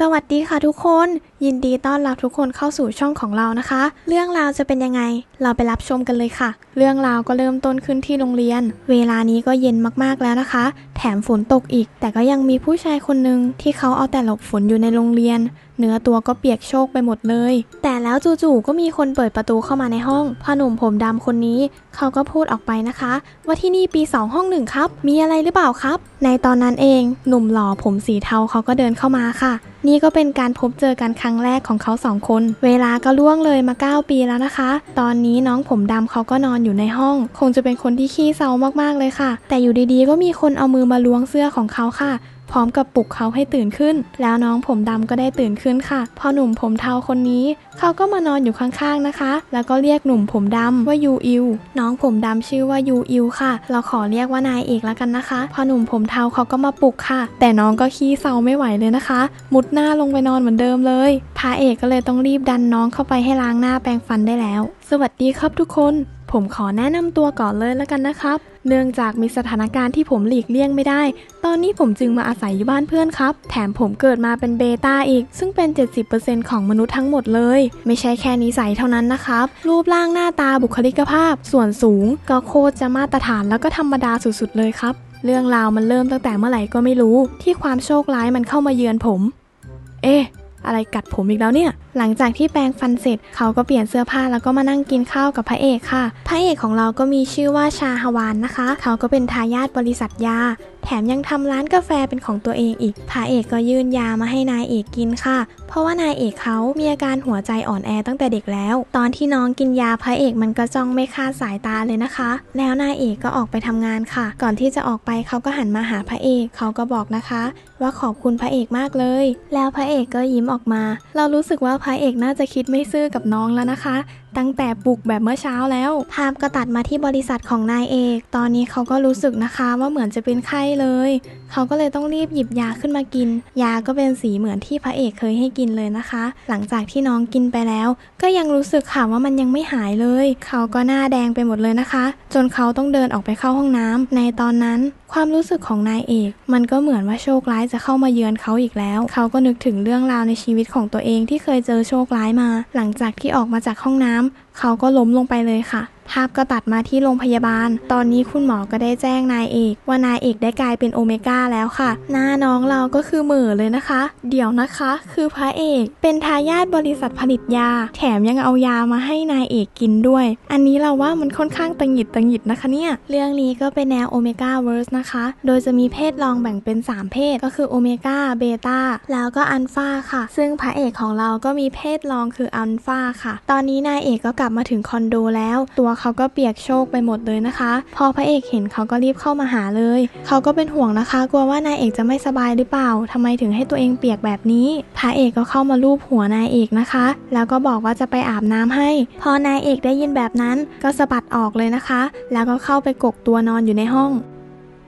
สวัสดีค่ะทุกคน ยินดีต้อนรับทุกคนเข้าสู่ช่องของเรานะคะ เรื่องราวจะเป็นยังไง เราไปรับชมกันเลยค่ะ เรื่องราวก็เริ่มต้นขึ้นที่โรงเรียน เวลานี้ก็เย็นมากๆแล้วนะคะ แถมฝนตกอีก แต่ก็ยังมีผู้ชายคนหนึ่งที่เขาเอาแต่หลบฝนอยู่ในโรงเรียน เนื้อตัวก็เปียกโชกไปหมดเลย แต่แล้วจู่ๆก็มีคนเปิดประตูเข้ามาในห้องพ่อหนุ่มผมดำคนนี้ เขาก็พูดออกไปนะคะ ว่าที่นี่ปี 2 ห้องหนึ่งครับ มีอะไรหรือเปล่าครับ ในตอนนั้นเองหนุ่มหล่อผมสีเทาเขาก็เดินเข้ามาค่ะ นี่ก็เป็นการพบเจอกันครั้งแรกของเขาสองคน เวลาก็ล่วงเลยมา 9 ปีแล้วนะคะ ตอนนี้น้องผมดำเขาก็นอนอยู่ในห้อง คงจะเป็นคนที่ขี้เศร้ามากๆเลยค่ะ แต่อยู่ดีๆ ก็มีคนเอามือมาล้วงเสื้อของเขาค่ะ พร้อมกับปลุกเขาให้ตื่นขึ้น แล้วน้องผมดำก็ได้ตื่นขึ้นค่ะ พอหนุ่มผมเทาคนนี้ เขาก็มานอนอยู่ข้างๆนะคะ แล้วก็เรียกหนุ่มผมดำว่ายูอิวน้องผมดำชื่อว่ายูอิวค่ะ เราขอเรียกว่านายเอกแล้วกันนะคะ พอหนุ่มผมเทาเขาก็มาปลุกค่ะ แต่น้องก็ขี้เศร้าไม่ไหวเลยนะคะ มุดหน้าลงไปนอนเหมือนเดิมเลยพระเอกก็เลยต้องรีบดันน้องเข้าไปให้ล้างหน้าแปรงฟันได้แล้ว สวัสดีครับทุกคน ผมขอแนะนำตัวก่อนเลยแล้วกันนะครับ เนื่องจากมีสถานการณ์ที่ผมหลีกเลี่ยงไม่ได้ ตอนนี้ผมจึงมาอาศัยอยู่บ้านเพื่อนครับ แถมผมเกิดมาเป็นเบต้าอีก ซึ่งเป็น 70%ของมนุษย์ทั้งหมดเลย ไม่ใช่แค่นิสัยเท่านั้นนะครับ รูปร่างหน้าตาบุคลิกภาพ ส่วนสูง ก็โคตรจะมาตรฐานแล้วก็ธรรมดาสุดๆเลยครับ เรื่องราวมันเริ่มตั้งแต่เมื่อไหร่ก็ไม่รู้ ที่ความโชคร้ายมันเข้ามาเยือนผม เอ๊ะ อะไรกัดผมอีกแล้วเนี่ย หลังจากที่แปรงฟันเสร็จ เขาก็เปลี่ยนเสื้อผ้าแล้วก็มานั่งกินข้าวกับพระเอกค่ะ พระเอกของเราก็มีชื่อว่าชาฮวานนะคะ เขาก็เป็นทายาทบริษัทยา แถมยังทำร้านกาแฟเป็นของตัวเองอีก พระเอกก็ยื่นยามาให้นายเอกกินค่ะ เพราะว่านายเอกเขามีอาการหัวใจอ่อนแอตั้งแต่เด็กแล้ว ตอนที่น้องกินยาพระเอกมันก็จ้องไม่คาดสายตาเลยนะคะ แล้วนายเอกก็ออกไปทำงานค่ะ ก่อนที่จะออกไปเขาก็หันมาหาพระเอก เขาก็บอกนะคะ ว่าขอบคุณพระเอกมากเลย แล้วพระเอกก็ยิ้มออกมา เรารู้สึกว่าระเอกน่าจะคิดไม่ซื่อกับน้องแล้วนะคะ ตั้งแต่ปลุกแบบเมื่อเช้าแล้ว ภาพก็ตัดมาที่บริษัทของนายเอก ตอนนี้เขาก็รู้สึกนะคะว่าเหมือนจะเป็นไข้เลย เขาก็เลยต้องรีบหยิบยาขึ้นมากิน ยาก็เป็นสีเหมือนที่พระเอกเคยให้กินเลยนะคะ หลังจากที่น้องกินไปแล้ว ก็ยังรู้สึกค่ะว่ามันยังไม่หายเลย เขาก็หน้าแดงไปหมดเลยนะคะ จนเขาต้องเดินออกไปเข้าห้องน้ำในตอนนั้น ความรู้สึกของนายเอก มันก็เหมือนว่าโชคร้ายจะเข้ามาเยือนเขาอีกแล้ว เขาก็นึกถึงเรื่องราวในชีวิตของตัวเองที่เคยเจอโชคร้ายมา หลังจากที่ออกมาจากห้องน้ำเขาก็ล้มลงไปเลยค่ะ ภาพก็ตัดมาที่โรงพยาบาล ตอนนี้คุณหมอก็ได้แจ้งนายเอก ว่านายเอกได้กลายเป็นโอเมก้าแล้วค่ะ หน้าน้องเราก็คือเหม่อเลยนะคะ เดี๋ยวนะคะ คือพระเอก เป็นทายาทบริษัทผลิตยา แถมยังเอายามาให้นายเอกกินด้วย อันนี้เราว่ามันค่อนข้างตังหิดตังหิดนะคะเนี่ย เรื่องนี้ก็เป็นแนวโอเมก้าเวิร์สนะคะ โดยจะมีเพศรองแบ่งเป็น 3 เพศก็คือโอเมก้า เบต้า แล้วก็อัลฟาค่ะ ซึ่งพระเอกของเราก็มีเพศรองคืออัลฟาค่ะ ตอนนี้นายเอกก็กลับมาถึงคอนโดแล้ว ตัวเขาก็เปียกโชกไปหมดเลยนะคะ พอพระเอกเห็นเขาก็รีบเข้ามาหาเลย เขาก็เป็นห่วงนะคะ กลัวว่านายเอกจะไม่สบายหรือเปล่าทำไมถึงให้ตัวเองเปียกแบบนี้ พระเอกก็เข้ามาลูบหัวนายเอกนะคะ แล้วก็บอกว่าจะไปอาบน้ำให้ พอนายเอกได้ยินแบบนั้นก็สะบัดออกเลยนะคะ แล้วก็เข้าไปกกตัวนอนอยู่ในห้อง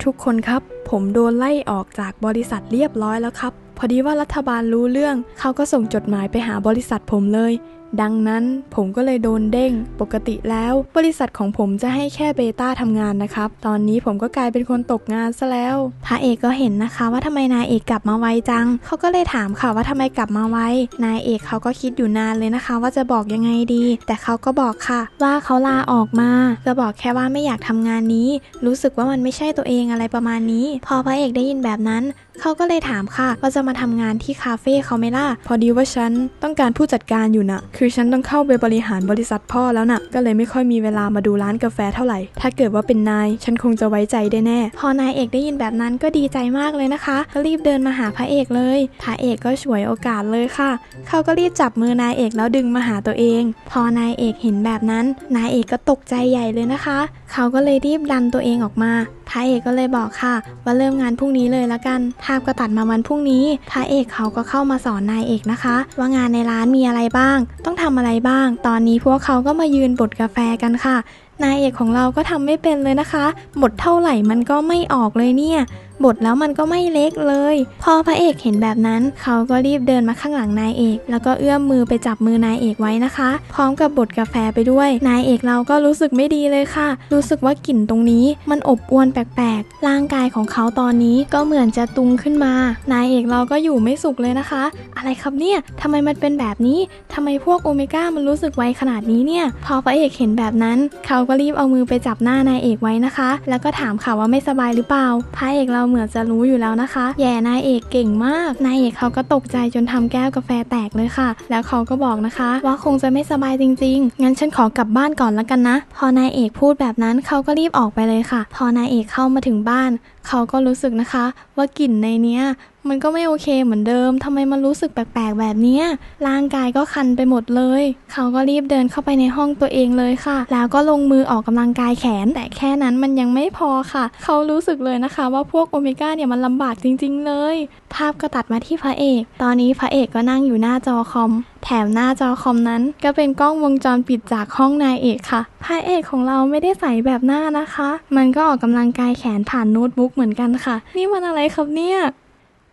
ทุกคนครับ ผมโดนไล่ออกจากบริษัทเรียบร้อยแล้วครับพอดีว่ารัฐบาลรู้เรื่อง เขาก็ส่งจดหมายไปหาบริษัทผมเลย ดังนั้นผมก็เลยโดนเด้ง ปกติแล้ว บริษัทของผมจะให้แค่เบต้าทำงานนะครับ ตอนนี้ผมก็กลายเป็นคนตกงานซะแล้วพระเอกก็เห็นนะคะว่าทำไมนายเอกกลับมาไวจัง เขาก็เลยถามค่ะว่าทำไมกลับมาไว นายเอกเขาก็คิดอยู่นานเลยนะคะ ว่าจะบอกยังไงดี แต่เขาก็บอกค่ะ ว่าเขาลาออกมา ก็บอกแค่ว่าไม่อยากทำงานนี้ รู้สึกว่ามันไม่ใช่ตัวเองอะไรประมาณนี้ พอพระเอกได้ยินแบบนั้นเขาก็เลยถามค่ะว่าจะมาทำงานที่คาเฟ่เขาไหม่ล่ะ พอดีว่าฉันต้องการผู้จัดการอยู่นะคือฉันต้องเข้าไปบริหารบริษัทพ่อแล้วนะ่ะ ก็เลยไม่ค่อยมีเวลามาดูร้านกาแฟเท่าไหร่ ถ้าเกิดว่าเป็นนาย ฉันคงจะไว้ใจได้แน่ พอนายเอกได้ยินแบบนั้นก็ดีใจมากเลยนะคะ ก็รีบเดินมาหาพระเอกเลยพระเอกก็ฉวยโอกาสเลยค่ะ เขาก็รีบจับมือนายเอกแล้วดึงมาหาตัวเอง พอนายเอกเห็นแบบนั้น นายเอกก็ตกใจใหญ่เลยนะคะเขาก็เลยรีบดันตัวเองออกมาพระเอกก็เลยบอกค่ะ ว่าเริ่มงานพรุ่งนี้เลยละกันภาพก็ตัดมาวันพรุ่งนี้พระเอกเขาก็เข้ามาสอนนายเอกนะคะ ว่างานในร้านมีอะไรบ้าง ต้องทำอะไรบ้าง ตอนนี้พวกเขาก็มายืนบดกาแฟกันค่ะ นายเอกของเราก็ทำไม่เป็นเลยนะคะบดเท่าไหร่มันก็ไม่ออกเลยเนี่ย บดแล้วมันก็ไม่เล็กเลย พอพระเอกเห็นแบบนั้น เขาก็รีบเดินมาข้างหลังนายเอก แล้วก็เอื้อมมือไปจับมือนายเอกไว้นะคะ พร้อมกับบดกาแฟไปด้วย นายเอกเราก็รู้สึกไม่ดีเลยค่ะ รู้สึกว่ากลิ่นตรงนี้ มันอบอวนแปลกๆ ร่างกายของเขาตอนนี้ก็เหมือนจะตุงขึ้นมา นายเอกเราก็อยู่ไม่สุขเลยนะคะ อะไรครับเนี่ยทำไมมันเป็นแบบนี้ทำไมพวกโอเมก้ามันรู้สึกไวขนาดนี้เนี่ย พอพระเอกเห็นแบบนั้นเขาก็รีบเอามือไปจับหน้านายเอกไว้นะคะ แล้วก็ถามค่ะว่าไม่สบายหรือเปล่าพระเอกเราเหมือนจะรู้อยู่แล้วนะคะ แย่นายเอกเก่งมาก นายเอกเขาก็ตกใจจนทำแก้วกาแฟแตกเลยค่ะ แล้วเขาก็บอกนะคะ ว่าคงจะไม่สบายจริง ๆ งั้นฉันขอกลับบ้านก่อนแล้วกันนะ พอนายเอกพูดแบบนั้นเขาก็รีบออกไปเลยค่ะ พอนายเอกเข้ามาถึงบ้าน เขาก็รู้สึกนะคะ ว่ากลิ่นในเนี้ย มันก็ไม่โอเคเหมือนเดิมทำไมมันรู้สึกแปลกๆแบบนี้ร่างกายก็คันไปหมดเลย เขาก็รีบเดินเข้าไปในห้องตัวเองเลยค่ะ แล้วก็ลงมือออกกำลังกายแขน แต่แค่นั้นมันยังไม่พอค่ะ เขารู้สึกเลยนะคะ ว่าพวกโอเมก้าเนี่ยมันลำบากจริง ๆ เลย ภาพก็ตัดมาที่พระเอก ตอนนี้พระเอกก็นั่งอยู่หน้าจอคอมแถมหน้าจอคอมนั้น ก็เป็นกล้องวงจรปิดจากห้องนายเอกค่ะ พระเอกของเราไม่ได้ใส่แบบหน้านะคะ มันก็ออกกำลังกายแขนผ่านโน้ตบุ๊กเหมือนกันค่ะ นี่มันอะไรครับเนี่ย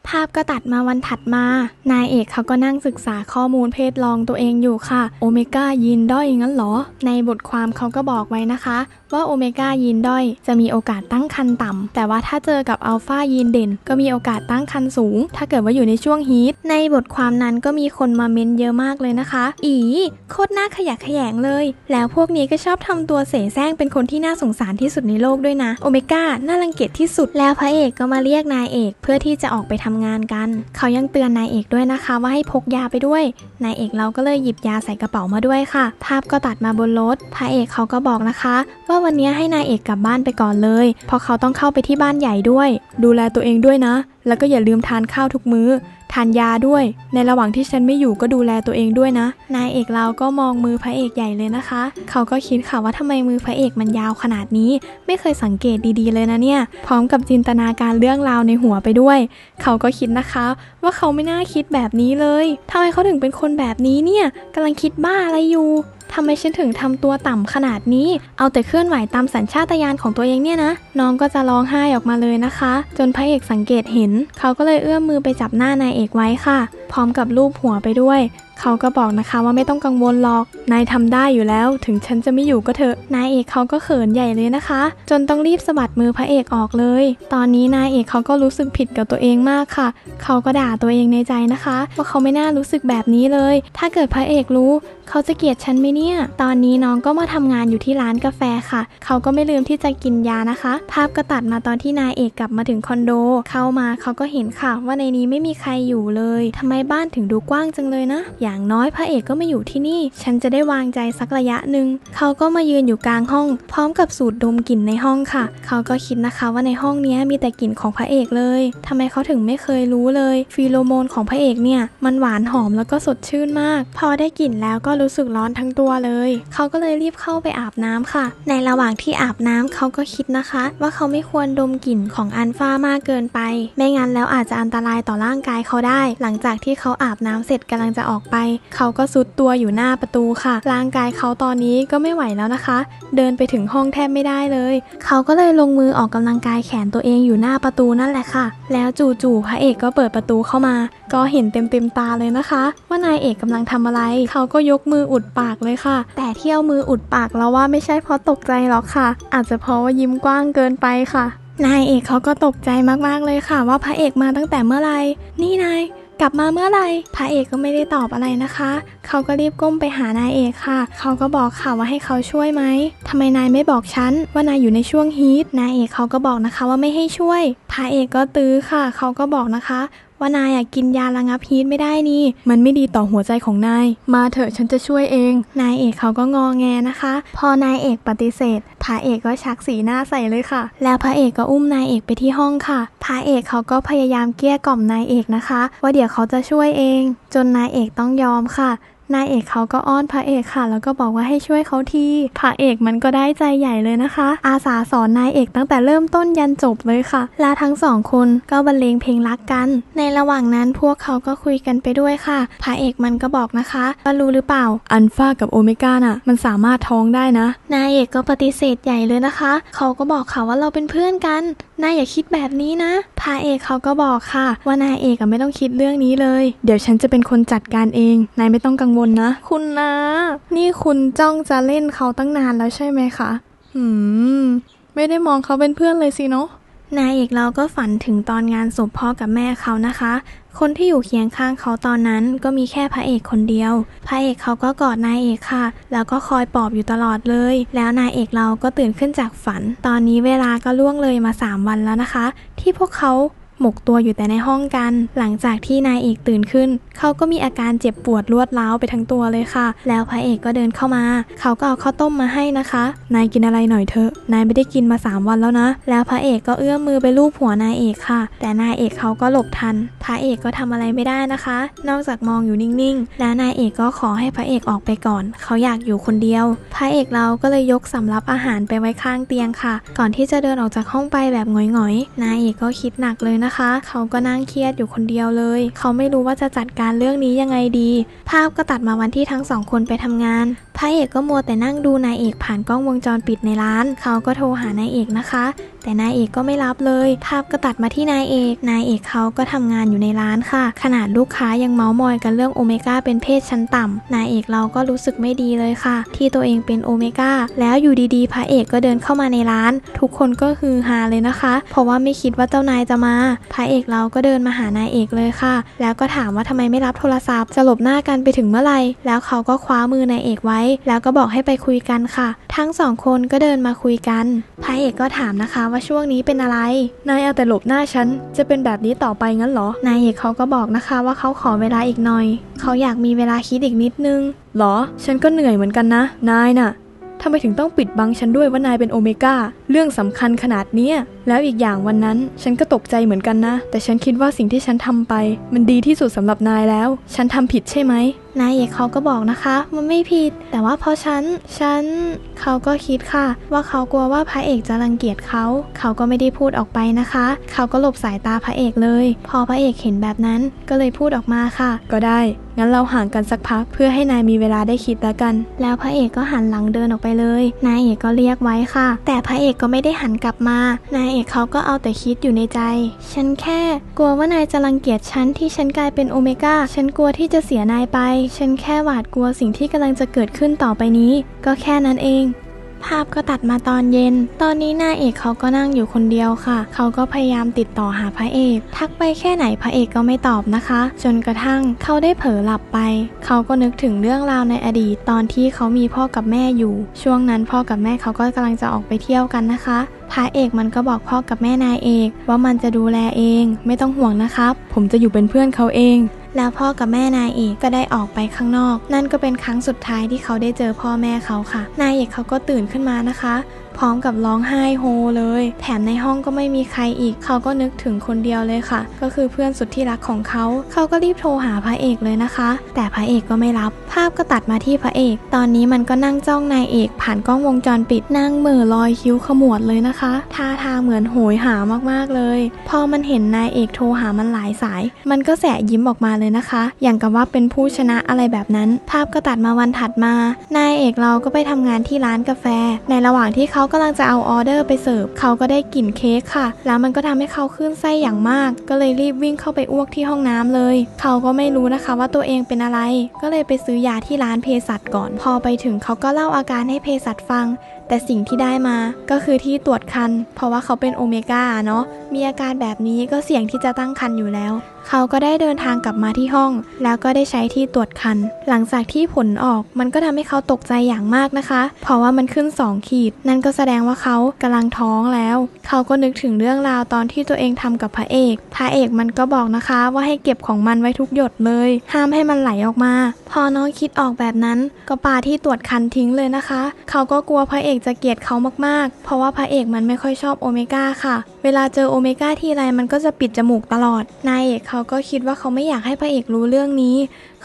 ภาพก็ตัดมาวันถัดมา นายเอกเขาก็นั่งศึกษาข้อมูลเพศลองตัวเองอยู่ค่ะ โอเมก้ายีนด้อยงั้นหรอ ในบทความเขาก็บอกไว้นะคะ ว่าโอเมก้ายีนด้อยจะมีโอกาสตั้งครรภ์ต่ำ แต่ว่าถ้าเจอกับอัลฟายีนเด่น ก็มีโอกาสตั้งครรภ์สูง ถ้าเกิดว่าอยู่ในช่วงฮีท ในบทความนั้นก็มีคนมาเม้นเยอะมากเลยนะคะ อีโคตรน่าขยะแขยงเลย แล้วพวกนี้ก็ชอบทำตัวเสแสร้งเป็นคนที่น่าสงสารที่สุดในโลกด้วยนะ โอเมก้าน่ารังเกียจที่สุด แล้วพระเอกก็มาเรียกนายเอก เพื่อที่จะออกไปทำงานกัน เขายังเตือนนายเอกด้วยนะคะ ว่าให้พกยาไปด้วย นายเอกเราก็เลยหยิบยาใส่กระเป๋ามาด้วยค่ะ ภาพก็ตัดมาบนรถ พระเอกเขาก็บอกนะคะ ว่าวันนี้ให้นายเอกกลับบ้านไปก่อนเลย เพราะเขาต้องเข้าไปที่บ้านใหญ่ด้วย ดูแลตัวเองด้วยนะ แล้วก็อย่าลืมทานข้าวทุกมื้อ ทานยาด้วย ในระหว่างที่ฉันไม่อยู่ก็ดูแลตัวเองด้วยนะ นายเอกเราก็มองมือพระเอกใหญ่เลยนะคะ เขาก็คิดค่ะว่าทำไมมือพระเอกมันยาวขนาดนี้ ไม่เคยสังเกตดีๆเลยนะเนี่ย พร้อมกับจินตนาการเรื่องราวในหัวไปด้วย เขาก็คิดนะคะ ว่าเขาไม่น่าคิดแบบนี้เลยทำไมเขาถึงเป็นคนแบบนี้เนี่ยกำลังคิดบ้าอะไรอยู่ ทำไมฉันถึงทำตัวต่ำขนาดนี้ เอาแต่เคลื่อนไหวตามสัญชาตญาณของตัวเองเนี่ยนะ น้องก็จะร้องไห้ออกมาเลยนะคะ จนพระเอกสังเกตเห็น เขาก็เลยเอื้อมมือไปจับหน้านายเอกไว้ค่ะ พร้อมกับลูบหัวไปด้วย เขาก็บอกนะคะว่าไม่ต้องกังวลหรอก นายทำได้อยู่แล้ว ถึงฉันจะไม่อยู่ก็เถอะ นายเอกเขาก็เขินใหญ่เลยนะคะ จนต้องรีบสะบัดมือพระเอกออกเลย ตอนนี้นายเอกเขาก็รู้สึกผิดกับตัวเองมากค่ะ เขาก็ด่าตัวเองในใจนะคะ ว่าเขาไม่น่ารู้สึกแบบนี้เลย ถ้าเกิดพระเอกรู้ เขาจะเกลียดฉันไหมเนี่ย ตอนนี้น้องก็มาทำงานอยู่ที่ร้านกาแฟค่ะ เขาก็ไม่ลืมที่จะกินยานะคะ ภาพก็ตัดมาตอนที่นายเอกกลับมาถึงคอนโด เข้ามาเขาก็เห็นค่ะ ว่าในนี้ไม่มีใครอยู่เลยทำไมบ้านถึงดูกว้างจังเลยนะอย่างน้อยพระเอกก็ไมาอยู่ที่นี่ ฉันจะได้วางใจสักระยะหนึ่ง เขาก็มายืนอยู่กลางห้อง พร้อมกับสูดดมกลิ่นในห้องค่ะ เขาก็คิดนะคะว่าในห้องนี้มีแต่กลิ่นของพระเอกเลยทำไมเขาถึงไม่เคยรู้เลยฟีโรโมนของพระเอกเนี่ย มันหวานหอมแล้วก็สดชื่นมาก พอได้กลิ่นแล้วก็รู้สึกร้อนทั้งตัวเลย เขาก็เลยรีบเข้าไปอาบน้ำค่ะ ในระหว่างที่อาบน้ำเขาก็คิดนะคะ ว่าเขาไม่ควรดมกลิ่นของอันฟ้ามากเกินไป ไม่งั้นแล้วอาจจะอันตรายต่อร่างกายเขาได้ หลังจากที่เขาอาบน้ำเสร็จกำลังจะออกไปเขาก็ซุดตัวอยู่หน้าประตูค่ะ ร่างกายเขาตอนนี้ก็ไม่ไหวแล้วนะคะ เดินไปถึงห้องแทบไม่ได้เลย เขาก็เลยลงมือออกกำลังกายแขนตัวเองอยู่หน้าประตูนั่นแหละค่ะ แล้วจู่ๆพระเอกก็เปิดประตูเข้ามา ก็เห็นเต็มๆตาเลยนะคะ ว่านายเอกกำลังทำอะไร เขาก็ยกมืออุดปากเลยค่ะ แต่เที่เอามืออุดปากแล้วว่าไม่ใช่เพราะตกใจหรอกค่ะ อาจจะเพราะว่ายิ้มกว้างเกินไปค่ะนายเอกเขาก็ตกใจมากๆเลยค่ะ ว่าพระเอกมาตั้งแต่เมื่อไหร่นี่นาย กลับมาเมื่อไหร่พระเอกก็ไม่ได้ตอบอะไรนะคะ เขาก็รีบก้มไปหานายเอกค่ะ เขาก็บอกค่ะว่าให้เขาช่วยไหมทำไมนายไม่บอกฉันว่านายอยู่ในช่วงฮีทนายเอกเขาก็บอกนะคะว่าไม่ให้ช่วยพระเอกก็ตื้อค่ะ เขาก็บอกนะคะ ว่านายอะกินยาระงับฮีทไม่ได้นี่ มันไม่ดีต่อหัวใจของนาย มาเถอะฉันจะช่วยเอง นายเอกเขาก็งอแงนะคะ พอนายเอกปฏิเสธพระเอกก็ชักสีหน้าใส่เลยค่ะ แล้วพระเอกก็อุ้มนายเอกไปที่ห้องค่ะพระเอกเขาก็พยายามเกลี้ยกล่อมนายเอกนะคะ ว่าเดี๋ยวเขาจะช่วยเอง จนนายเอกต้องยอมค่ะ นายเอกเขาก็อ้อนพระเอกค่ะ แล้วก็บอกว่าให้ช่วยเขาทีพระเอกมันก็ได้ใจใหญ่เลยนะคะ อาสาสอนนายเอกตั้งแต่เริ่มต้นยันจบเลยค่ะ และทั้งสองคนก็บรรเลงเพลงรักกัน ในระหว่างนั้นพวกเขาก็คุยกันไปด้วยค่ะพระเอกมันก็บอกนะคะว่ารู้หรือเปล่า อันฟากับโอเมก้าน่ะ มันสามารถท้องได้นะ นายเอกก็ปฏิเสธใหญ่เลยนะคะ เขาก็บอกค่ะว่าเราเป็นเพื่อนกันนายอย่าคิดแบบนี้นะพระเอกเขาก็บอกค่ะ ว่านายเอกไม่ต้องคิดเรื่องนี้เลย เดี๋ยวฉันจะเป็นคนจัดการเอง นายไม่ต้องกังวลนะ คุณนะ นี่คุณจ้องจะเล่นเขาตั้งนานแล้วใช่ไหมคะอืม ไม่ได้มองเขาเป็นเพื่อนเลยสิเนาะนายเอกเราก็ฝันถึงตอนงานศพพ่อกับแม่เขานะคะ คนที่อยู่เคียงข้างเขาตอนนั้นก็มีแค่พระเอกคนเดียว พระเอกเขาก็กอดนายเอกค่ะ แล้วก็คอยปลอบอยู่ตลอดเลย แล้วนายเอกเราก็ตื่นขึ้นจากฝัน ตอนนี้เวลาก็ล่วงเลยมา 3 วันแล้วนะคะ ที่พวกเขา หมกตัวอยู่แต่ในห้องกัน หลังจากที่นายเอกตื่นขึ้น เขาก็มีอาการเจ็บปวดรวดร้าวไปทั้งตัวเลยค่ะ แล้วพระเอกก็เดินเข้ามา เขาก็เอาข้าวต้มมาให้นะคะ นายกินอะไรหน่อยเถอะ นายไม่ได้กินมา 3 วันแล้วนะ แล้วพระเอกก็เอื้อมมือไปลูบหัวนายเอกค่ะ แต่นายเอกเขาก็หลบทัน พระเอกก็ทำอะไรไม่ได้นะคะ นอกจากมองอยู่นิ่งๆ แล้วนายเอกก็ขอให้พระเอกออกไปก่อน เขาอยากอยู่คนเดียว พระเอกเราก็เลยยกสำรับอาหารไปไว้ข้างเตียงค่ะ ก่อนที่จะเดินออกจากห้องไปแบบหงอยๆ นายเอกก็คิดหนักเลยนะคะ เขาก็นั่งเครียดอยู่คนเดียวเลย เขาไม่รู้ว่าจะจัดการเรื่องนี้ยังไงดี ภาพก็ตัดมาวันที่ทั้งสองคนไปทำงาน พระเอกก็มัวแต่นั่งดูนายเอกผ่านกล้องวงจรปิดในร้าน เขาก็โทรหานายเอกนะคะ แต่นายเอกก็ไม่รับเลย ภาพก็ตัดมาที่นายเอก นายเอกเขาก็ทำงานอยู่ในร้านค่ะ ขนาดลูกค้ายังเมาส์มอยกันเรื่องโอเมก้าเป็นเพศชั้นต่ำนายเอกเราก็รู้สึกไม่ดีเลยค่ะ ที่ตัวเองเป็นโอเมก้า แล้วอยู่ดีๆ พระเอกก็เดินเข้ามาในร้าน ทุกคนก็ฮือฮาเลยนะคะ เพราะว่าไม่คิดว่าเจ้านายจะมา พระเอกเราก็เดินมาหานายเอกเลยค่ะ แล้วก็ถามว่าทำไมไม่รับโทรศัพท์ จะหลบหน้ากันไปถึงเมื่อไหร่ แล้วเขาก็คว้ามือนายเอกไว้แล้วก็บอกให้ไปคุยกันค่ะ ทั้งสองคนก็เดินมาคุยกันพระเอกก็ถามนะคะว่าช่วงนี้เป็นอะไร นายเอาแต่หลบหน้าฉัน จะเป็นแบบนี้ต่อไปงั้นเหรอ นายเอกเขาก็บอกนะคะว่าเขาขอเวลาอีกหน่อย เขาอยากมีเวลาคิดอีกนิดนึง หรอ ฉันก็เหนื่อยเหมือนกันนะ นายน่ะทำไมถึงต้องปิดบังฉันด้วยว่านายเป็นโอเมก้า เรื่องสำคัญขนาดเนี้ย แล้วอีกอย่างวันนั้นฉันก็ตกใจเหมือนกันนะ แต่ฉันคิดว่าสิ่งที่ฉันทำไป มันดีที่สุดสำหรับนายแล้ว ฉันทำผิดใช่ไหมนายเอกเขาก็บอกนะคะ มันไม่ผิด แต่ว่าเพราะฉัน ฉันเขาก็คิดค่ะ ว่าเขากลัวว่าพระเอกจะรังเกียจเขา เขาก็ไม่ได้พูดออกไปนะคะ เขาก็หลบสายตาพระเอกเลย พอพระเอกเห็นแบบนั้นก็เลยพูดออกมาค่ะ ก็ได้ งั้นเราห่างกันสักพักเพื่อให้นายมีเวลาได้คิดแล้วกัน แล้วพระเอกก็หันหลังเดินออกไปเลย นายเอกก็เรียกไว้ค่ะ แต่พระเอกก็ไม่ได้หันกลับมานายเอกเขาก็เอาแต่คิดอยู่ในใจ ฉันแค่ กลัวว่านายจะรังเกียจฉันที่ฉันกลายเป็นโอเมก้า ฉันกลัวที่จะเสียนายไป ฉันแค่หวาดกลัวสิ่งที่กำลังจะเกิดขึ้นต่อไปนี้ ก็แค่นั้นเองภาพก็ตัดมาตอนเย็น ตอนนี้นายเอกเขาก็นั่งอยู่คนเดียวค่ะ เขาก็พยายามติดต่อหาพระเอก ทักไปแค่ไหนพระเอกก็ไม่ตอบนะคะ จนกระทั่งเขาได้เผลอหลับไป เขาก็นึกถึงเรื่องราวในอดีต ตอนที่เขามีพ่อกับแม่อยู่ ช่วงนั้นพ่อกับแม่เขาก็กำลังจะออกไปเที่ยวกันนะคะ พระเอกมันก็บอกพ่อกับแม่นายเอกว่ามันจะดูแลเอง ไม่ต้องห่วงนะครับ ผมจะอยู่เป็นเพื่อนเขาเอง แล้วพ่อกับแม่นายเอกก็ได้ออกไปข้างนอก นั่นก็เป็นครั้งสุดท้ายที่เขาได้เจอพ่อแม่เขาค่ะ นายเอกเขาก็ตื่นขึ้นมานะคะ พร้อมกับร้องไห้โฮเลย แถมในห้องก็ไม่มีใครอีก เขาก็นึกถึงคนเดียวเลยค่ะ ก็คือเพื่อนสุดที่รักของเขา เขาก็รีบโทรหาพระเอกเลยนะคะ แต่พระเอกก็ไม่รับ ภาพก็ตัดมาที่พระเอก ตอนนี้มันก็นั่งจ้องนายเอก ผ่านกล้องวงจรปิดนั่งเหม่อลอยคิ้วขมวดเลยนะคะ ท่าทางเหมือนโหยหามากๆเลย พอมันเห็นนายเอกโทรหามันหลายสาย มันก็แสะยิ้มออกมาเลยนะคะ อย่างกับว่าเป็นผู้ชนะอะไรแบบนั้น ภาพก็ตัดมาวันถัดมา นายเอกเราก็ไปทำงานที่ร้านกาแฟ ในระหว่างที่เขากำลังจะเอาออเดอร์ไปเสิร์ฟเขาก็ได้กลิ่นเค้กค่ะ แล้วมันก็ทำให้เขาขึ้นไส้อย่างมาก ก็เลยรีบวิ่งเข้าไปอ้วกที่ห้องน้ำเลย เขาก็ไม่รู้นะคะว่าตัวเองเป็นอะไร ก็เลยไปซื้อยาที่ร้านเภสัชก่อน พอไปถึงเขาก็เล่าอาการให้เภสัชฟัง แต่สิ่งที่ได้มาก็คือที่ตรวจคัน เพราะว่าเขาเป็นโอเมก้าเนาะ มีอาการแบบนี้ก็เสี่ยงที่จะตั้งคันอยู่แล้ว เขาก็ได้เดินทางกลับมาที่ห้อง แล้วก็ได้ใช้ที่ตรวจคัน หลังจากที่ผลออกมันก็ทำให้เขาตกใจอย่างมากนะคะ เพราะว่ามันขึ้น 2 ขีด นั่นก็แสดงว่าเขากำลังท้องแล้ว เขาก็นึกถึงเรื่องราวตอนที่ตัวเองทำกับพระเอก พระเอกมันก็บอกนะคะว่าให้เก็บของมันไว้ทุกหยดเลย ห้ามให้มันไหลออกมา พอน้องคิดออกแบบนั้น ก็ปาที่ตรวจคันทิ้งเลยนะคะ เขาก็กลัวพระเอกอกจะเกลียดเขามากๆ เพราะว่าพระเอกมันไม่ค่อยชอบโอเมก้าค่ะ เวลาเจอโอเมก้าทีไรมันก็จะปิดจมูกตลอด นายเอกเขาก็คิดว่าเขาไม่อยากให้พระเอกรู้เรื่องนี้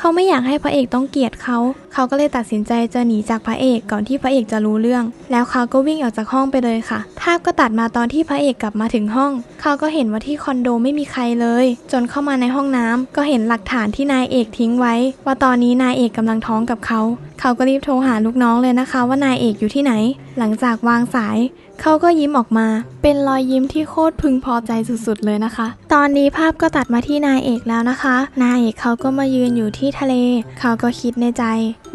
เขาไม่อยากให้พระเอกต้องเกลียดเขา เขาก็เลยตัดสินใจจะหนีจากพระเอกก่อนที่พระเอกจะรู้เรื่อง แล้วเขาก็วิ่งออกจากห้องไปเลยค่ะ ภาพก็ตัดมาตอนที่พระเอกกลับมาถึงห้อง เขาก็เห็นว่าที่คอนโดไม่มีใครเลย จนเข้ามาในห้องน้ำก็เห็นหลักฐานที่นายเอกทิ้งไว้ ว่าตอนนี้นายเอกกำลังท้องกับเขา เขาก็รีบโทรหาลูกน้องเลยนะคะ ว่านายเอกอยู่ที่ไหน หลังจากวางสาย เขาก็ยิ้มออกมา เป็นรอยยิ้มที่โคตรพึงพอใจสุดๆเลยนะคะ ตอนนี้ภาพก็ตัดมาที่นายเอกแล้วนะคะ นายเอกเขาก็มายืนอยู่ที่ทะเล เขาก็คิดในใจ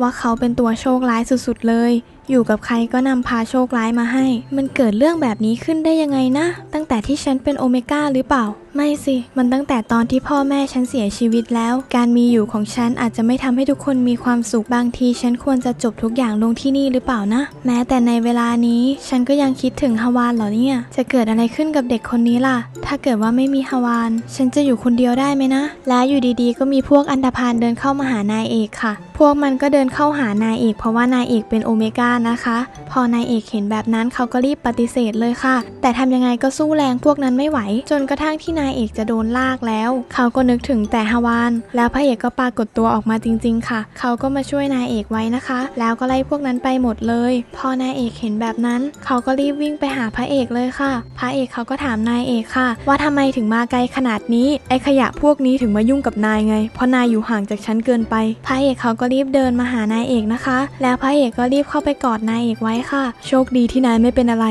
ว่าเขาเป็นตัวโชคร้ายสุดๆเลย อยู่กับใครก็นำพาโชคร้ายมาให้ มันเกิดเรื่องแบบนี้ขึ้นได้ยังไงนะ ตั้งแต่ที่ฉันเป็นโอเมก้าหรือเปล่า ไม่สิ มันตั้งแต่ตอนที่พ่อแม่ฉันเสียชีวิตแล้ว การมีอยู่ของฉันอาจจะไม่ทำให้ทุกคนมีความสุข บางทีฉันควรจะจบทุกอย่างลงที่นี่หรือเปล่านะ แม้แต่ในเวลานี้ ฉันก็ยังคิดถึงฮาวานเหรอเนี่ย จะเกิดอะไรขึ้นกับเด็กคนนี้ล่ะ ถ้าเกิดว่าไม่มีฮาวาน ฉันจะอยู่คนเดียวได้ไหมนะ และอยู่ดีๆ ก็มีพวกอันดพานเดินเข้ามาหานายเอกค่ะ พวกมันก็เดินเข้าหานายเอกเพราะว่านายเอกเป็นโอเมก้านะคะ พอนายเอกเห็นแบบนั้นเขาก็รีบปฏิเสธเลยค่ะ แต่ทำยังไงก็สู้แรงพวกนั้นไม่ไหว จนกระทั่งที่นายายเอกจะโดนลากแล้ว เขาก็นึกถึงแต่ฮาวาน แล้วพระเอกก็ปรากฏตัวออกมาจริง ๆ ค่ะ เขาก็มาช่วยนายเอกไว้นะคะ แล้วก็ไล่พวกนั้นไปหมดเลย พอนายเอกเห็นแบบนั้น เขาก็รีบวิ่งไปหาพระเอกเลยค่ะ พระเอกเขาก็ถามนายเอกค่ะ ว่าทำไมถึงมาไกลขนาดนี้ ไอ้ขยะพวกนี้ถึงมายุ่งกับนายไง เพราะนายอยู่ห่างจากฉันเกินไป พระเอกเขาก็รีบเดินมาหานายเอกนะคะ แล้วพระเอกก็รีบเข้าไปกอดนายเอกไว้ค่ะ โชคดีที่นายไม่เป็นอะไร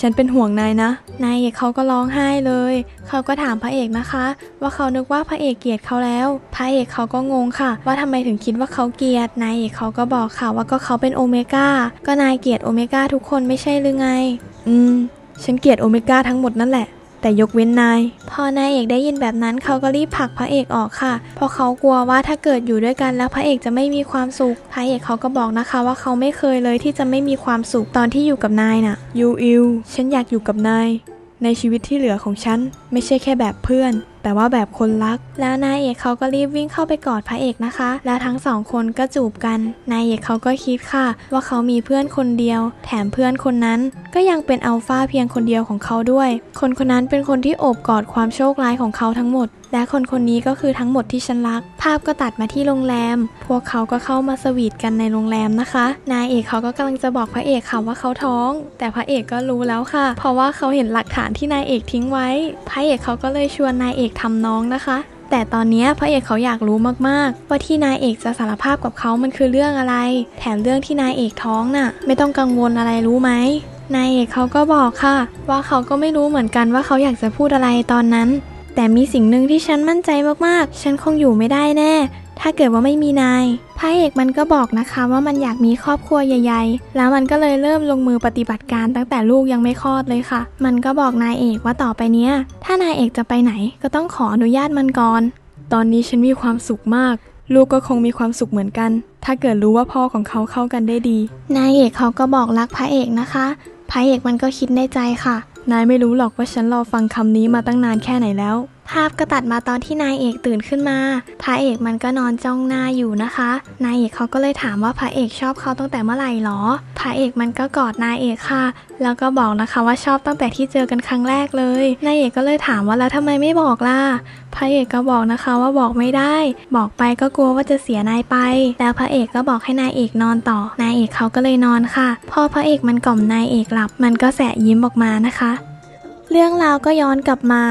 ฉันเป็นห่วงนายนะ นายเอกเขาก็ร้องไห้เลย เขาก็ถามพระเอกนะคะ ว่าเขานึกว่าพระเอกเกลียดเขาแล้ว พระเอกเขาก็งงค่ะ ว่าทำไมถึงคิดว่าเขาเกลียด นายเอกเขาก็บอกค่ะว่าก็เขาเป็นโอเมก้า ก็นายเกลียดโอเมก้าทุกคนไม่ใช่หรือไง อืม ฉันเกลียดโอเมก้าทั้งหมดนั่นแหละ แต่ยกเว้นนาย พอนายเอกได้ยินแบบนั้นเขาก็รีบผลักพระเอกออกค่ะ เพราะเขากลัวว่าถ้าเกิดอยู่ด้วยกันแล้วพระเอกจะไม่มีความสุข พระเอกเขาก็บอกนะคะว่าเขาไม่เคยเลยที่จะไม่มีความสุขตอนที่อยู่กับนายน่ะ ยูอิว ฉันอยากอยู่กับนาย ในชีวิตที่เหลือของฉัน ไม่ใช่แค่แบบเพื่อน แต่ว่าแบบคนรัก แล้วนายเอกเขาก็รีบวิ่งเข้าไปกอดพระเอกนะคะ แล้วทั้งสองคนก็จูบกัน นายเอกเขาก็คิดค่ะ ว่าเขามีเพื่อนคนเดียว แถมเพื่อนคนนั้น ก็ยังเป็นอัลฟาเพียงคนเดียวของเขาด้วย คนคนนั้นเป็นคนที่โอบกอดความโชคร้ายของเขาทั้งหมด และคนคนนี้ก็คือทั้งหมดที่ฉันรัก ภาพก็ตัดมาที่โรงแรม พวกเขาก็เข้ามาสวีทกันในโรงแรมนะคะ นายเอกเขาก็กำลังจะบอกพระเอกค่ะว่าเขาท้อง แต่พระเอกก็รู้แล้วค่ะ เพราะว่าเขาเห็นหลักฐานที่นายเอกทิ้งไว้ พระเอกเขาก็เลยชวนนายเอกทำน้องนะคะแต่ตอนนี้พระเอกเขาอยากรู้มากๆ ว่าที่นายเอกจะสารภาพกับเขามันคือเรื่องอะไร แถมเรื่องที่นายเอกท้องน่ะ ไม่ต้องกังวลอะไรรู้ไหมนายเอกเขาก็บอกค่ะ ว่าเขาก็ไม่รู้เหมือนกันว่าเขาอยากจะพูดอะไรตอนนั้น แต่มีสิ่งหนึ่งที่ฉันมั่นใจมากๆ ฉันคงอยู่ไม่ได้แน่ ถ้าเกิดว่าไม่มีนาย พระเอกมันก็บอกนะคะว่ามันอยากมีครอบครัวใหญ่ ๆ แล้วมันก็เลยเริ่มลงมือปฏิบัติการตั้งแต่ลูกยังไม่คลอดเลยค่ะ มันก็บอกนายเอกว่าต่อไปเนี้ย ถ้านายเอกจะไปไหนก็ต้องขออนุญาตมันก่อน ตอนนี้ฉันมีความสุขมาก ลูกก็คงมีความสุขเหมือนกัน ถ้าเกิดรู้ว่าพ่อของเขาเข้ากันได้ดี นายเอกเขาก็บอกรักพระเอกนะคะ พระเอกมันก็คิดในใจค่ะ นายไม่รู้หรอกว่าฉันรอฟังคำนี้มาตั้งนานแค่ไหนแล้ว ภาพก็ตัดมาตอนที่นายเอกตื่นขึ้นมา พระเอกมันก็นอนจ้องหน้าอยู่นะคะ นายเอกเขาก็เลยถามว่าพระเอกชอบเขาตั้งแต่เมื่อไหร่หรอ พระเอกมันก็กอดนายเอกค่ะ แล้วก็บอกนะคะว่าชอบตั้งแต่ที่เจอกันครั้งแรกเลย นายเอกก็เลยถามว่าแล้วทำไมไม่บอกล่ะ พระเอกก็บอกนะคะว่าบอกไม่ได้ บอกไปก็กลัวว่าจะเสียนายไป แล้วพระเอกก็บอกให้นายเอกนอนต่อ นายเอกเขาก็เลยนอนค่ะ พอพระเอกมันกล่อมนายเอกหลับ มันก็แสะยิ้มออกมานะคะ เรื่องราวก็ย้อนกลับมา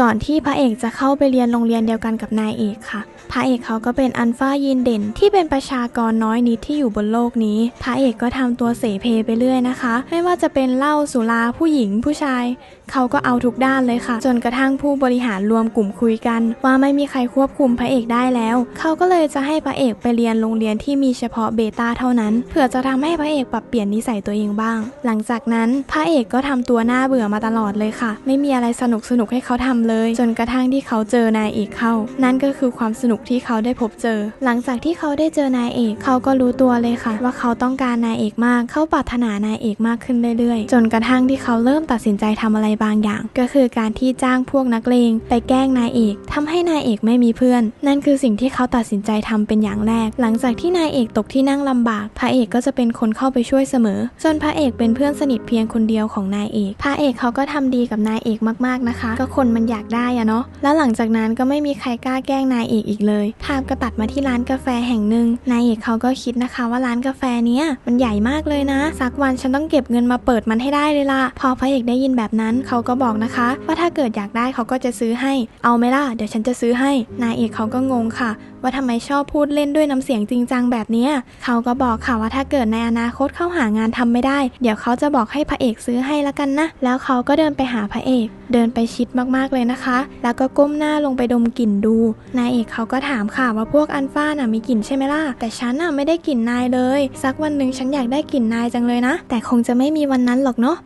ก่อนที่พระเอกจะเข้าไปเรียนโรงเรียนเดียวกันกับนายเอกค่ะ พระเอกเขาก็เป็นอัลฟายีนเด่น ที่เป็นประชากรน้อยนิดที่อยู่บนโลกนี้ พระเอกก็ทำตัวเสเพไปเรื่อยนะคะ ไม่ว่าจะเป็นเหล้าสุราผู้หญิงผู้ชาย เขาก็เอาทุกด้านเลยค่ะ จนกระทั่งผู้บริหารรวมกลุ่มคุยกัน ว่าไม่มีใครควบคุมพระเอกได้แล้ว เขาก็เลยจะให้พระเอกไปเรียนโรงเรียนที่มีเฉพาะเบต้าเท่านั้น เพื่อจะทำให้พระเอกปรับเปลี่ยนนิสัยตัวเองบ้าง หลังจากนั้นพระเอกก็ทำตัวหน้าเบื่อมาตลอดเลยค่ะ ไม่มีอะไรสนุกสนุกให้เขาทำเลย จนกระทั่งที่เขาเจอนายเอกเข้า นั่นก็คือความสนุกที่เขาได้พบเจอ หลังจากที่เขาได้เจอนายเอกเขาก็รู้ตัวเลยค่ะ ว่าเขาต้องการนายเอกมาก เขาปรารถนานายเอกมากขึ้นเรื่อยๆ จนกระทั่งที่เขาเริ่มตัดสินใจทำอะไรบางอย่าง ก็คือการที่จ้างพวกนักเลงไปแกล้งนายเอกทำให้นายเอกไม่มีเพื่อน นั่นคือสิ่งที่เขาตัดสินใจทำเป็นอย่างแรก หลังจากที่นายเอกตกที่นั่งลำบาก พระเอกก็จะเป็นคนเข้าไปช่วยเสมอ จนพระเอกเป็นเพื่อนสนิทเพียงคนเดียวของนายเอก พระเอกเขาก็ทำดีกับนายเอกมากๆนะคะ ก็คนมันอยากได้อะเนาะแล้วหลังจากนั้นก็ไม่มีใครกล้าแกล้งนายเอกอีกเลยภาพก็ตัดมาที่ร้านกาแฟแห่งหนึ่งนายเอกเขาก็คิดนะคะว่าร้านกาแฟเนี้ยมันใหญ่มากเลยนะ สักวันฉันต้องเก็บเงินมาเปิดมันให้ได้เลยล่ะพอพระเอกได้ยินแบบนั้นเขาก็บอกนะคะ ว่าถ้าเกิดอยากได้เขาก็จะซื้อให้ เอาไหมล่ะเดี๋ยวฉันจะซื้อให้ นายเอกเขาก็งงค่ะ ว่าทำไมชอบพูดเล่นด้วยน้ำเสียงจริงจังแบบเนี้ยเขาก็บอกค่ะว่าถ้าเกิดในอนาคตเขาหางานทำไม่ได้ เดี๋ยวเขาจะบอกให้พระเอกซื้อให้ละกันนะแล้วเขาก็เดินไปหาพระเอก เดินไปชิดมากๆเลยนะคะ แล้วก็ก้มหน้าลงไปดมกลิ่นดู นายเอกเขาก็ถามค่ะว่าพวกอันฟ้าน่ะมีกลิ่นใช่ไหมล่ะ แต่ฉันน่ะไม่ได้กลิ่นนายเลย สักวันหนึ่งฉันอยากได้กลิ่นนายจังเลยนะ แต่คงจะไม่มีวันนั้นหรอกเนาะ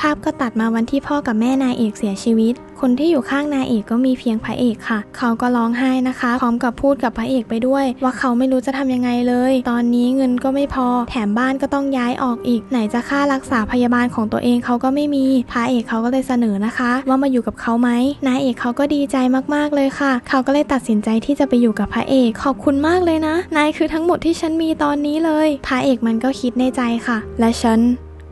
ภาพก็ตัดมาวันที่พ่อกับแม่นายเอกเสียชีวิต คนที่อยู่ข้างนายเอกก็มีเพียงพระเอกค่ะ เขาก็ร้องไห้นะคะ พร้อมกับพูดกับพระเอกไปด้วย ว่าเขาไม่รู้จะทำยังไงเลย ตอนนี้เงินก็ไม่พอ แถมบ้านก็ต้องย้ายออกอีก ไหนจะค่ารักษาพยาบาลของตัวเองเขาก็ไม่มี พระเอกเขาก็เลยเสนอนะคะ ว่ามาอยู่กับเขาไหมนายเอกเขาก็ดีใจมากๆเลยค่ะ เขาก็เลยตัดสินใจที่จะไปอยู่กับพระเอก ขอบคุณมากเลยนะ นายคือทั้งหมดที่ฉันมีตอนนี้เลย พระเอกมันก็คิดในใจค่ะ และฉัน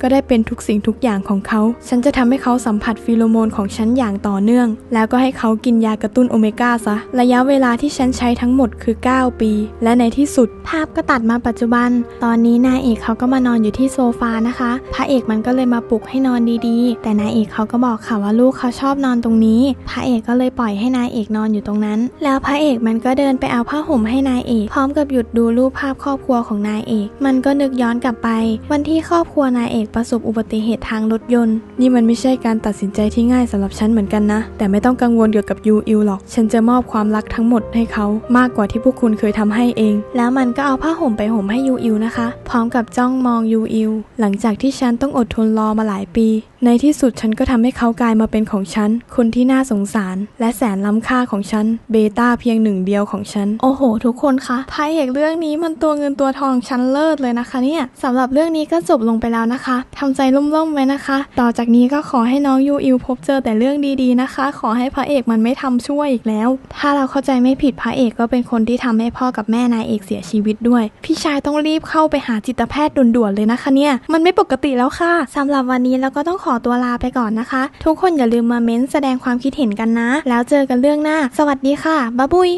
ก็ได้เป็นทุกสิ่งทุกอย่างของเขา ฉันจะทำให้เขาสัมผัสฟีโรโมนของฉันอย่างต่อเนื่อง แล้วก็ให้เขากินยากระตุ้นโอเมก้าซะ ระยะเวลาที่ฉันใช้ทั้งหมดคือ 9 ปี และในที่สุด ภาพก็ตัดมาปัจจุบัน ตอนนี้นายเอกเขาก็มานอนอยู่ที่โซฟานะคะ พระเอกมันก็เลยมาปลุกให้นอนดีๆ แต่นายเอกเขาก็บอกค่ะว่าลูกเขาชอบนอนตรงนี้ พระเอกก็เลยปล่อยให้นายเอกนอนอยู่ตรงนั้น แล้วพระเอกมันก็เดินไปเอาผ้าห่มให้นายเอก พร้อมกับหยุดดูรูปภาพครอบครัวของนายเอก มันก็นึกย้อนกลับไป วันที่ครอบครัวนายเอกประสบอุบัติเหตุทางรถยนต์ นี่มันไม่ใช่การตัดสินใจที่ง่ายสำหรับฉันเหมือนกันนะ แต่ไม่ต้องกังวลเกี่ยวกับยูอิวหรอก ฉันจะมอบความรักทั้งหมดให้เขามากกว่าที่พวกคุณเคยทำให้เอง แล้วมันก็เอาผ้าห่มไปห่มให้ยูอิวนะคะ พร้อมกับจ้องมองยูอิวหลังจากที่ฉันต้องอดทนรอมาหลายปี ในที่สุดฉันก็ทำให้เขากลายมาเป็นของฉัน คนที่น่าสงสาร และแสนล้ำค่าของฉัน เบต้าเพียงหนึ่งเดียวของฉัน โอ้โห ทุกคนคะพระเอกเรื่องนี้มันตัวเงินตัวทองชั้นเลิศเลยนะคะเนี่ยสำหรับเรื่องนี้ก็จบลงไปแล้วนะคะทำใจร่มๆไว้นะคะ ต่อจากนี้ก็ขอให้น้องยูอิวพบเจอแต่เรื่องดีๆนะคะ ขอให้พระเอกมันไม่ทำชั่วอีกแล้ว ถ้าเราเข้าใจไม่ผิดพระเอกก็เป็นคนที่ทำให้พ่อกับแม่นายเอกเสียชีวิตด้วย พี่ชายต้องรีบเข้าไปหาจิตแพทย์ด่วนๆเลยนะคะเนี่ยมันไม่ปกติแล้วค่ะสำหรับวันนี้เราก็ต้องขอตัวลาไปก่อนนะคะ ทุกคนอย่าลืมมาเม้นแสดงความคิดเห็นกันนะ แล้วเจอกันเรื่องหน้า สวัสดีค่ะบ๊ายบุย